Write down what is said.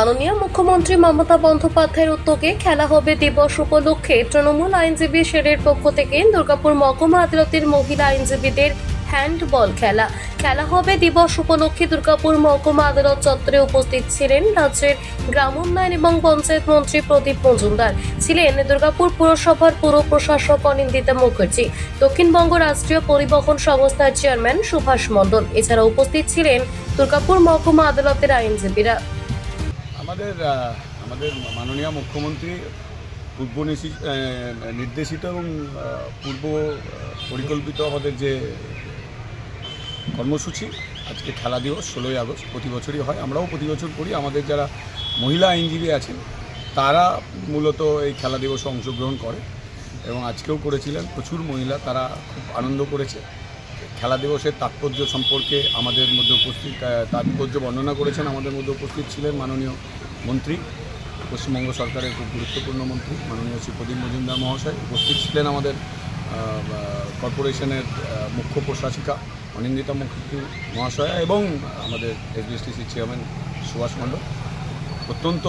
মাননীয় মুখ্যমন্ত্রী মমতা বন্দ্যোপাধ্যায়ের উদ্যোগে খেলা হবে দিবস উপলক্ষে। তৃণমূল আইনজীবী শেরের পক্ষ থেকে দুর্গাপুর মহকুমা আদালতের মহিলা আইনজীবীদের হ্যান্ডবল খেলা। খেলা হবে দিবস উপলক্ষে দুর্গাপুর মহকুমা আদালত চত্বরে উপস্থিত ছিলেন রাজ্যের গ্রাম উন্নয়ন এবং পঞ্চায়েত মন্ত্রী প্রদীপ মজুমদার। ছিলেন দুর্গাপুর পুরসভার পুর প্রশাসক অনিন্দিতা মুখার্জি। দক্ষিণবঙ্গ রাষ্ট্রীয় পরিবহন সংস্থার চেয়ারম্যান সুভাষ মণ্ডল। এছাড়া উপস্থিত ছিলেন দুর্গাপুর মহকুমা আদালতের আইনজীবীরা। আমাদের আমাদের মাননীয় মুখ্যমন্ত্রী পূর্ব নির্দেশিত এবং পূর্ব পরিকল্পিত আমাদের যে কর্মসূচি, আজকে খেলা দিবস, ষোলোই আগস্ট, প্রতি বছরই হয়। আমরাও প্রতি বছর করি। আমাদের যারা মহিলা আইনজীবী আছেন, তারা মূলত এই খেলা দিবসে অংশগ্রহণ করে এবং আজকেও করেছিলেন। প্রচুর মহিলা তারা খুব আনন্দ করেছে। খেলা দিবসের তাৎপর্য সম্পর্কে আমাদের মধ্যে উপস্থিত তাৎপর্য বর্ণনা করেছেন। আমাদের মধ্যে উপস্থিত ছিলেন মাননীয় মন্ত্রী, পশ্চিমবঙ্গ সরকারের খুব গুরুত্বপূর্ণ মন্ত্রী, মাননীয় শ্রী প্রদীপ মজুমদার মহাশয় উপস্থিত ছিলেন আমাদের কর্পোরেশনের মুখ্য প্রশাসিকা অনিন্দিতা মুখার্জি মহাশয়া এবং আমাদের এসবিএসটিসির চেয়ারম্যান সুভাষ মণ্ডল। অত্যন্ত